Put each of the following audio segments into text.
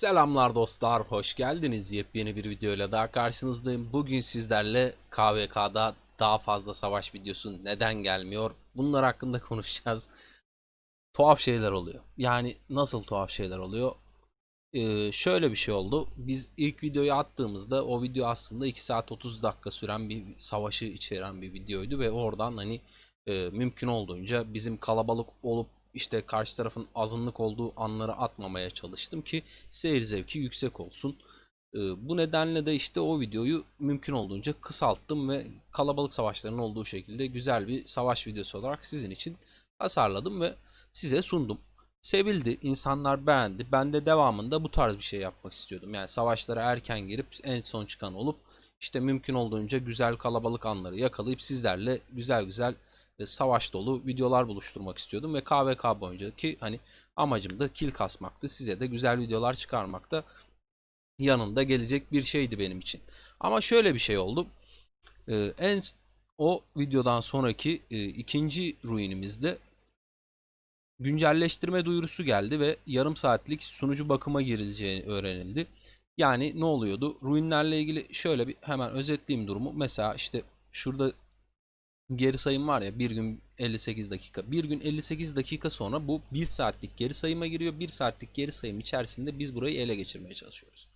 Selamlar dostlar, hoş geldiniz. Yepyeni bir videoyla daha karşınızdayım. Bugün sizlerle KVK'da daha fazla savaş videosu neden gelmiyor? Bunlar hakkında konuşacağız. Tuhaf şeyler oluyor. Yani nasıl tuhaf şeyler oluyor? Ee, şöyle bir şey oldu. Biz ilk videoyu attığımızda o video aslında 2 saat 30 dakika süren bir savaşı içeren bir videoydu ve oradan hani e, mümkün olduğunca bizim kalabalık olup işte karşı tarafın azınlık olduğu anları atmamaya çalıştım ki seyir zevki yüksek olsun. Ee, bu nedenle de işte o videoyu mümkün olduğunca kısalttım ve kalabalık savaşların olduğu şekilde güzel bir savaş videosu olarak sizin için tasarladım ve size sundum. Sevildi, insanlar beğendi. Ben de devamında bu tarz bir şey yapmak istiyordum. Yani savaşlara erken girip en son çıkan olup işte mümkün olduğunca güzel kalabalık anları yakalayıp sizlerle güzel güzel e, savaş dolu videolar buluşturmak istiyordum ve KVK boyunca ki hani amacım da kill kasmaktı. Size de güzel videolar çıkarmak da yanında gelecek bir şeydi benim için. Ama şöyle bir şey oldu. Ee, en o videodan sonraki e, ikinci ruinimizde güncelleştirme duyurusu geldi ve yarım saatlik sunucu bakıma girileceği öğrenildi. Yani ne oluyordu? Ruinlerle ilgili şöyle bir hemen özetleyeyim durumu. Mesela işte şurada geri sayım var ya bir gün 58 dakika. Bir gün 58 dakika sonra bu 1 saatlik geri sayıma giriyor. 1 saatlik geri sayım içerisinde biz burayı ele geçirmeye çalışıyoruz.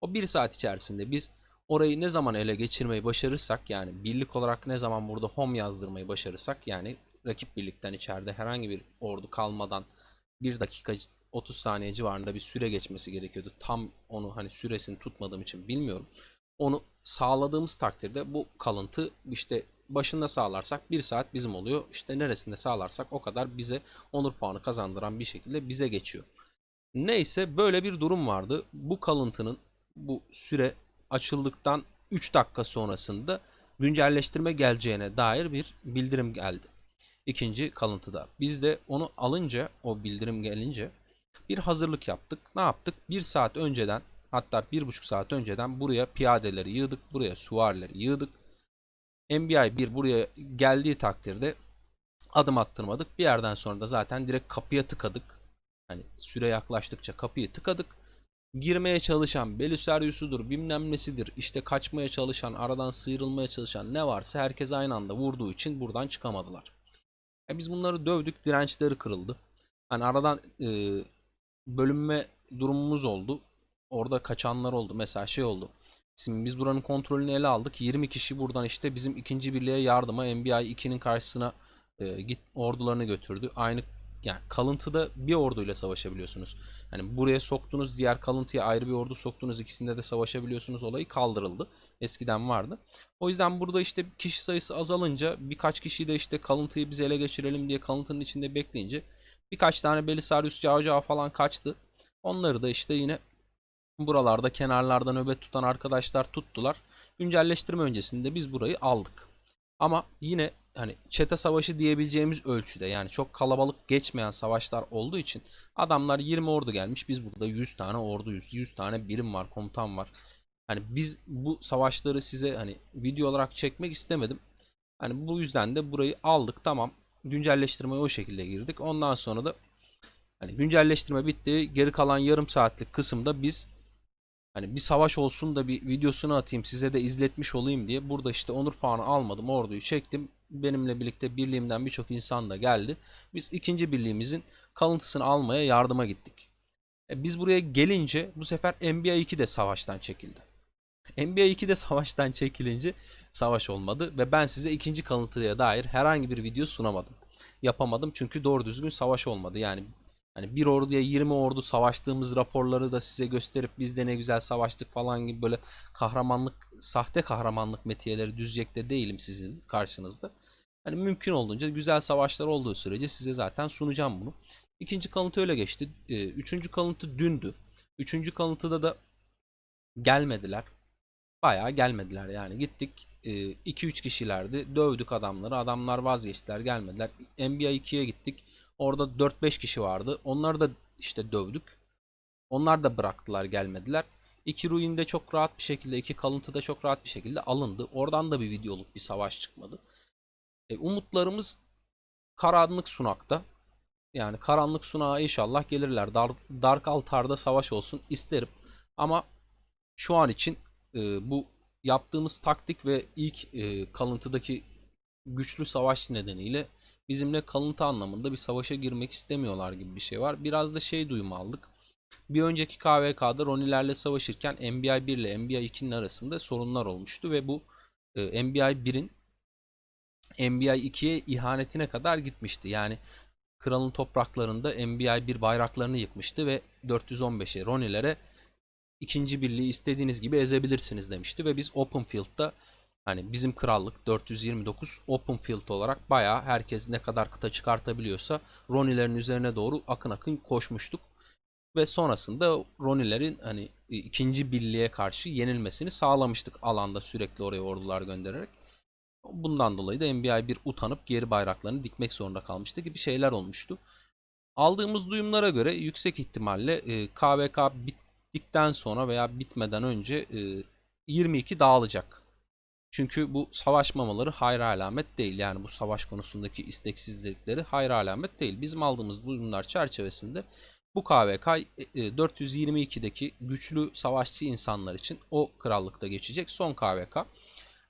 O 1 saat içerisinde biz orayı ne zaman ele geçirmeyi başarırsak yani birlik olarak ne zaman burada home yazdırmayı başarırsak yani rakip birlikten içeride herhangi bir ordu kalmadan 1 dakika 30 saniye civarında bir süre geçmesi gerekiyordu. Tam onu hani süresini tutmadığım için bilmiyorum. Onu sağladığımız takdirde bu kalıntı işte başında sağlarsak 1 saat bizim oluyor. İşte neresinde sağlarsak o kadar bize onur puanı kazandıran bir şekilde bize geçiyor. Neyse böyle bir durum vardı. Bu kalıntının bu süre açıldıktan 3 dakika sonrasında güncelleştirme geleceğine dair bir bildirim geldi. İkinci kalıntıda. Biz de onu alınca o bildirim gelince bir hazırlık yaptık. Ne yaptık? Bir saat önceden hatta bir buçuk saat önceden buraya piyadeleri yığdık. Buraya süvarileri yığdık. NBI 1 buraya geldiği takdirde adım attırmadık. Bir yerden sonra da zaten direkt kapıya tıkadık. Hani süre yaklaştıkça kapıyı tıkadık. Girmeye çalışan Belisarius'udur bilmem nesidir işte kaçmaya çalışan aradan sıyrılmaya çalışan ne varsa herkes aynı anda vurduğu için buradan çıkamadılar. E biz bunları dövdük dirençleri kırıldı. Hani aradan e, bölünme durumumuz oldu. Orada kaçanlar oldu. Mesela şey oldu. Şimdi biz buranın kontrolünü ele aldık. 20 kişi buradan işte bizim ikinci birliğe yardıma NBI 2'nin karşısına e, git ordularını götürdü. Aynı yani kalıntıda bir orduyla savaşabiliyorsunuz. Yani buraya soktunuz diğer kalıntıya ayrı bir ordu soktunuz ikisinde de savaşabiliyorsunuz olayı kaldırıldı. Eskiden vardı. O yüzden burada işte kişi sayısı azalınca birkaç kişi de işte kalıntıyı biz ele geçirelim diye kalıntının içinde bekleyince birkaç tane Belisarius Cavcav falan kaçtı. Onları da işte yine buralarda kenarlarda nöbet tutan arkadaşlar tuttular. Güncelleştirme öncesinde biz burayı aldık. Ama yine hani çete savaşı diyebileceğimiz ölçüde yani çok kalabalık geçmeyen savaşlar olduğu için adamlar 20 ordu gelmiş biz burada 100 tane orduyuz 100 tane birim var komutan var. Hani biz bu savaşları size hani video olarak çekmek istemedim. Hani bu yüzden de burayı aldık tamam. Güncelleştirmeye o şekilde girdik. Ondan sonra da hani güncelleştirme bitti. Geri kalan yarım saatlik kısımda biz Hani bir savaş olsun da bir videosunu atayım size de izletmiş olayım diye burada işte onur puanı almadım orduyu çektim. Benimle birlikte birliğimden birçok insan da geldi. Biz ikinci birliğimizin kalıntısını almaya yardıma gittik. E biz buraya gelince bu sefer NBA 2 de savaştan çekildi. NBA 2 de savaştan çekilince savaş olmadı ve ben size ikinci kalıntıya dair herhangi bir video sunamadım. Yapamadım çünkü doğru düzgün savaş olmadı. Yani Hani bir orduya 20 ordu savaştığımız raporları da size gösterip biz de ne güzel savaştık falan gibi böyle kahramanlık, sahte kahramanlık metiyeleri düzecek de değilim sizin karşınızda. Hani mümkün olduğunca güzel savaşlar olduğu sürece size zaten sunacağım bunu. İkinci kalıntı öyle geçti. Ee, üçüncü kalıntı dündü. Üçüncü kalıntıda da gelmediler. Bayağı gelmediler yani gittik 2-3 e, kişilerdi dövdük adamları adamlar vazgeçtiler gelmediler NBA 2'ye gittik Orada 4-5 kişi vardı. Onları da işte dövdük. Onlar da bıraktılar gelmediler. İki ruinde çok rahat bir şekilde, iki kalıntıda çok rahat bir şekilde alındı. Oradan da bir videoluk bir savaş çıkmadı. E, umutlarımız karanlık sunakta. Yani karanlık sunağa inşallah gelirler. Dark, Dark Altar'da savaş olsun isterim. Ama şu an için e, bu yaptığımız taktik ve ilk e, kalıntıdaki güçlü savaş nedeniyle bizimle kalıntı anlamında bir savaşa girmek istemiyorlar gibi bir şey var. Biraz da şey duyumu aldık. Bir önceki KVK'da Ronilerle savaşırken NBA 1 ile NBA 2'nin arasında sorunlar olmuştu ve bu e, NBA 1'in NBA 2'ye ihanetine kadar gitmişti. Yani kralın topraklarında NBA 1 bayraklarını yıkmıştı ve 415'e Ronilere ikinci birliği istediğiniz gibi ezebilirsiniz demişti ve biz Open Field'da hani bizim krallık 429 Open Field olarak bayağı herkes ne kadar kıta çıkartabiliyorsa Ronilerin üzerine doğru akın akın koşmuştuk. Ve sonrasında Ronilerin hani ikinci birliğe karşı yenilmesini sağlamıştık alanda sürekli oraya ordular göndererek. Bundan dolayı da NBA bir utanıp geri bayraklarını dikmek zorunda kalmıştı gibi şeyler olmuştu. Aldığımız duyumlara göre yüksek ihtimalle e, KVK bittikten sonra veya bitmeden önce e, 22 dağılacak. Çünkü bu savaş mamaları hayra alamet değil. Yani bu savaş konusundaki isteksizlikleri hayra alamet değil. Bizim aldığımız duyumlar çerçevesinde bu KVK e, 422'deki güçlü savaşçı insanlar için o krallıkta geçecek son KVK.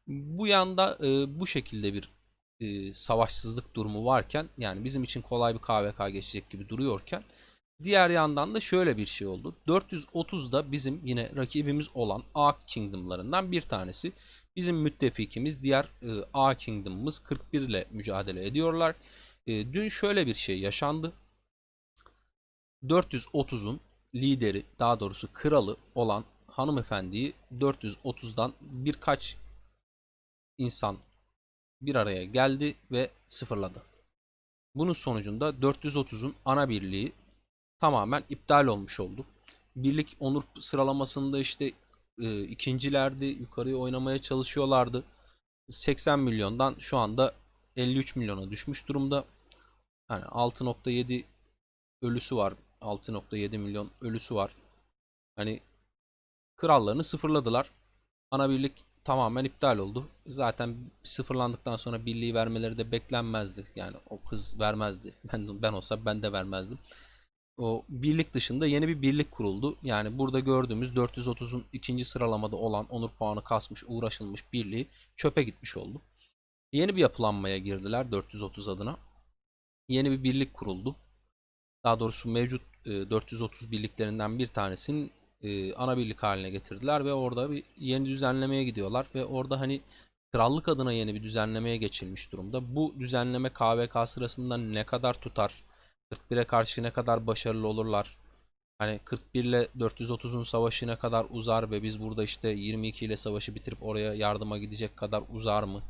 Bu yanda e, bu şekilde bir e, savaşsızlık durumu varken yani bizim için kolay bir KVK geçecek gibi duruyorken diğer yandan da şöyle bir şey oldu. 430'da bizim yine rakibimiz olan A Kingdom'larından bir tanesi. Bizim müttefikimiz diğer e, A Kingdom'ımız 41 ile mücadele ediyorlar. E, dün şöyle bir şey yaşandı. 430'un lideri daha doğrusu kralı olan hanımefendiyi 430'dan birkaç insan bir araya geldi ve sıfırladı. Bunun sonucunda 430'un ana birliği tamamen iptal olmuş oldu. Birlik onur sıralamasında işte e, ikincilerdi, yukarıya oynamaya çalışıyorlardı. 80 milyondan şu anda 53 milyona düşmüş durumda. Yani 6.7 ölüsü var. 6.7 milyon ölüsü var. Hani krallarını sıfırladılar. Ana birlik tamamen iptal oldu. Zaten sıfırlandıktan sonra birliği vermeleri de beklenmezdi. Yani o kız vermezdi. Ben ben olsa ben de vermezdim. O birlik dışında yeni bir birlik kuruldu. Yani burada gördüğümüz 430'un ikinci sıralamada olan onur puanı kasmış, uğraşılmış birliği çöpe gitmiş oldu. Yeni bir yapılanmaya girdiler 430 adına. Yeni bir birlik kuruldu. Daha doğrusu mevcut 430 birliklerinden bir tanesinin e, ana birlik haline getirdiler ve orada bir yeni düzenlemeye gidiyorlar ve orada hani krallık adına yeni bir düzenlemeye geçilmiş durumda. Bu düzenleme KVK sırasında ne kadar tutar? 41'e karşı ne kadar başarılı olurlar? Hani 41 ile 430'un savaşı ne kadar uzar ve biz burada işte 22 ile savaşı bitirip oraya yardıma gidecek kadar uzar mı?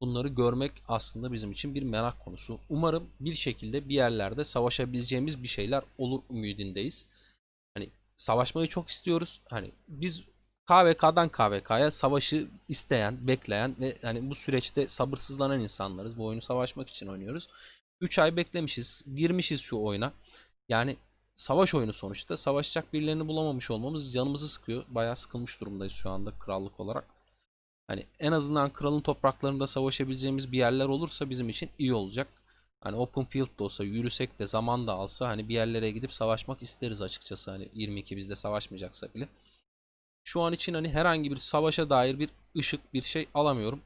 Bunları görmek aslında bizim için bir merak konusu. Umarım bir şekilde bir yerlerde savaşabileceğimiz bir şeyler olur ümidindeyiz. Hani savaşmayı çok istiyoruz. Hani biz KVK'dan KVK'ya savaşı isteyen, bekleyen ve hani bu süreçte sabırsızlanan insanlarız. Bu oyunu savaşmak için oynuyoruz. 3 ay beklemişiz, girmişiz şu oyuna. Yani savaş oyunu sonuçta. Savaşacak birilerini bulamamış olmamız canımızı sıkıyor. Bayağı sıkılmış durumdayız şu anda krallık olarak. Hani en azından kralın topraklarında savaşabileceğimiz bir yerler olursa bizim için iyi olacak. Hani open field de olsa yürüsek de zaman da alsa hani bir yerlere gidip savaşmak isteriz açıkçası. Hani 22 bizde savaşmayacaksa bile. Şu an için hani herhangi bir savaşa dair bir ışık bir şey alamıyorum.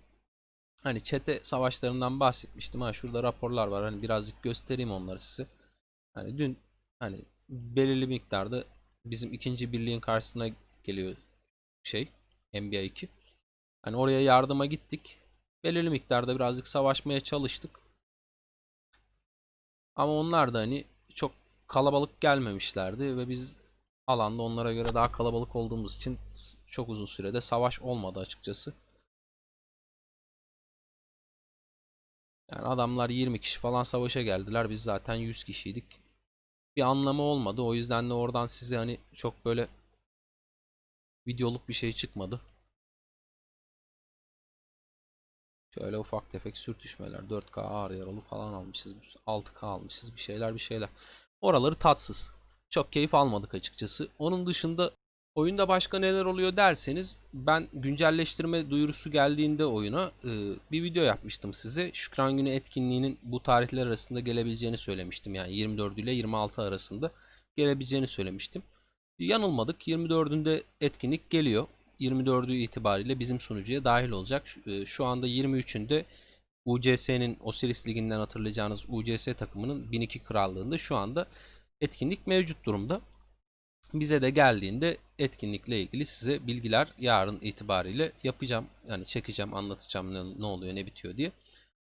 Hani çete savaşlarından bahsetmiştim. Ha şurada raporlar var. Hani birazcık göstereyim onları size. Hani dün hani belirli miktarda bizim ikinci birliğin karşısına geliyor şey NBA 2. Hani oraya yardıma gittik. Belirli miktarda birazcık savaşmaya çalıştık. Ama onlar da hani çok kalabalık gelmemişlerdi ve biz alanda onlara göre daha kalabalık olduğumuz için çok uzun sürede savaş olmadı açıkçası. Yani adamlar 20 kişi falan savaşa geldiler. Biz zaten 100 kişiydik. Bir anlamı olmadı. O yüzden de oradan size hani çok böyle videoluk bir şey çıkmadı. Şöyle ufak tefek sürtüşmeler. 4K ağır yaralı falan almışız. 6K almışız. Bir şeyler bir şeyler. Oraları tatsız. Çok keyif almadık açıkçası. Onun dışında Oyunda başka neler oluyor derseniz ben güncelleştirme duyurusu geldiğinde oyuna e, bir video yapmıştım size. Şükran Günü etkinliğinin bu tarihler arasında gelebileceğini söylemiştim. Yani 24 ile 26 arasında gelebileceğini söylemiştim. Yanılmadık. 24'ünde etkinlik geliyor. 24'ü itibariyle bizim sunucuya dahil olacak. Şu- e, anda 23'ünde UCS'nin Osiris Ligi'nden hatırlayacağınız UCS takımının 1002 krallığında şu anda etkinlik mevcut durumda. Bize de geldiğinde etkinlikle ilgili size bilgiler yarın itibariyle yapacağım. Yani çekeceğim, anlatacağım ne, ne oluyor, ne bitiyor diye.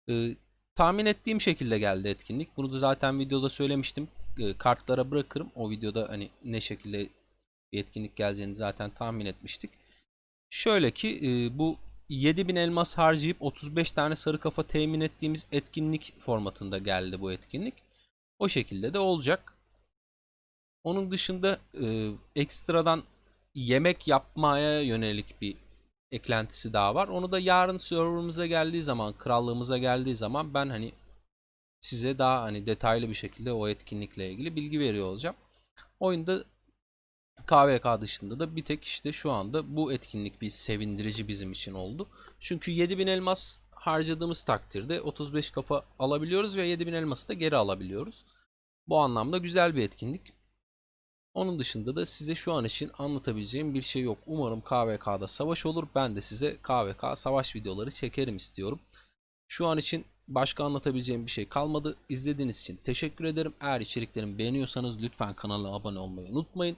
Ee, tahmin ettiğim şekilde geldi etkinlik. Bunu da zaten videoda söylemiştim. Ee, kartlara bırakırım. O videoda hani ne şekilde bir etkinlik geleceğini zaten tahmin etmiştik. Şöyle ki e, bu 7000 elmas harcayıp 35 tane sarı kafa temin ettiğimiz etkinlik formatında geldi bu etkinlik. O şekilde de olacak. Onun dışında e, ekstradan yemek yapmaya yönelik bir eklentisi daha var. Onu da yarın serverımıza geldiği zaman, krallığımıza geldiği zaman ben hani size daha hani detaylı bir şekilde o etkinlikle ilgili bilgi veriyor olacağım. Oyunda KVK dışında da bir tek işte şu anda bu etkinlik bir sevindirici bizim için oldu. Çünkü 7000 elmas harcadığımız takdirde 35 kafa alabiliyoruz ve 7000 elması da geri alabiliyoruz. Bu anlamda güzel bir etkinlik. Onun dışında da size şu an için anlatabileceğim bir şey yok. Umarım KVK'da savaş olur. Ben de size KVK savaş videoları çekerim istiyorum. Şu an için başka anlatabileceğim bir şey kalmadı. İzlediğiniz için teşekkür ederim. Eğer içeriklerimi beğeniyorsanız lütfen kanala abone olmayı unutmayın.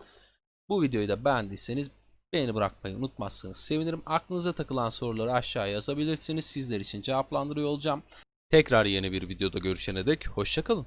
Bu videoyu da beğendiyseniz beğeni bırakmayı unutmazsanız sevinirim. Aklınıza takılan soruları aşağıya yazabilirsiniz. Sizler için cevaplandırıyor olacağım. Tekrar yeni bir videoda görüşene dek hoşçakalın.